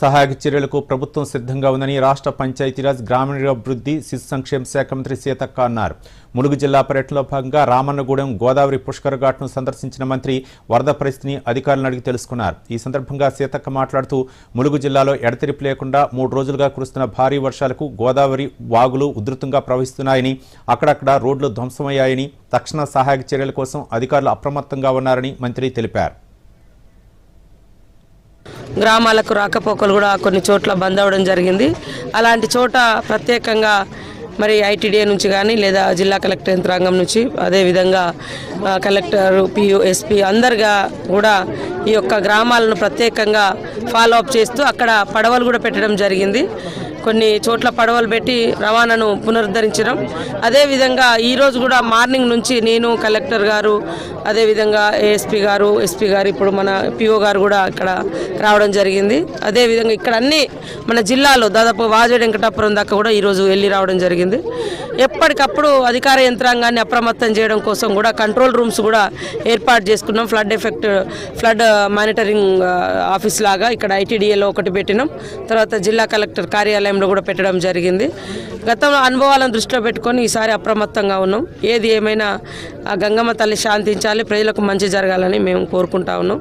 సహాయక చర్యలకు ప్రభుత్వం సిద్ధంగా ఉందని రాష్ట్ర పంచాయతీరాజ్ గ్రామీణాభివృద్ధి శిశు సంక్షేమ శాఖ మంత్రి సీతక్క అన్నారు. ములుగు జిల్లా పర్యటనలో భాగంగా రామన్నగూడెం గోదావరి పుష్కర్ ఘాట్ను సందర్శించిన మంత్రి వరద పరిస్థితిని అధికారులను అడిగి తెలుసుకున్నారు. ఈ సందర్భంగా సీతక్క మాట్లాడుతూ ములుగు జిల్లాలో ఎడతెరిపి లేకుండా మూడు రోజులుగా కురుస్తున్న భారీ వర్షాలకు గోదావరి వాగులు ఉధృతంగా ప్రవహిస్తున్నాయని అక్కడక్కడ రోడ్లు ధ్వంసమయ్యాయని తక్షణ సహాయక చర్యల కోసం అధికారులు అప్రమత్తంగా ఉన్నారని మంత్రి తెలిపారు. గ్రామాలకు రాకపోకలు కూడా కొన్ని చోట్ల బంద్ అవ్వడం జరిగింది. అలాంటి చోట ప్రత్యేకంగా మరి ఐటీడీఏ నుంచి కానీ లేదా జిల్లా కలెక్టర్ యంత్రాంగం నుంచి అదేవిధంగా కలెక్టర్ పియూ ఎస్పీ అందరుగా కూడా ఈ యొక్క గ్రామాలను ప్రత్యేకంగా ఫాలో అప్ చేస్తూ అక్కడ పడవలు కూడా పెట్టడం జరిగింది. కొన్ని చోట్ల పడవలు పెట్టి రవాణాను పునరుద్ధరించడం. అదేవిధంగా ఈరోజు కూడా మార్నింగ్ నుంచి నేను కలెక్టర్ గారు అదేవిధంగా ఏఎస్పీ గారు ఎస్పీ గారు ఇప్పుడు మన పిఓ గారు కూడా ఇక్కడ రావడం జరిగింది. అదేవిధంగా ఇక్కడ అన్ని మన జిల్లాలో దాదాపు వాజేడు వెంకటాపురం దాకా కూడా ఈరోజు వెళ్ళి రావడం జరిగింది. ఎప్పటికప్పుడు అధికార యంత్రాంగాన్ని అప్రమత్తం చేయడం కోసం కూడా కంట్రోల్ రూమ్స్ కూడా ఏర్పాటు చేసుకున్నాం. Flood effect flood monitoring office లాగా ఇక్కడ ఐటీడీఏలో ఒకటి పెట్టినాం. తర్వాత జిల్లా కలెక్టర్ కార్యాలయం కార్యాలయంలో కూడా పెట్టడం జరిగింది. గతంలో అనుభవాలను దృష్టిలో పెట్టుకొని ఈసారి అప్రమత్తంగా ఉన్నాం. ఏది ఏమైనా ఆ గంగమ్మ తల్లి శాంతించాలి ప్రజలకు మంచి జరగాలని మేము కోరుకుంటా ఉన్నాం.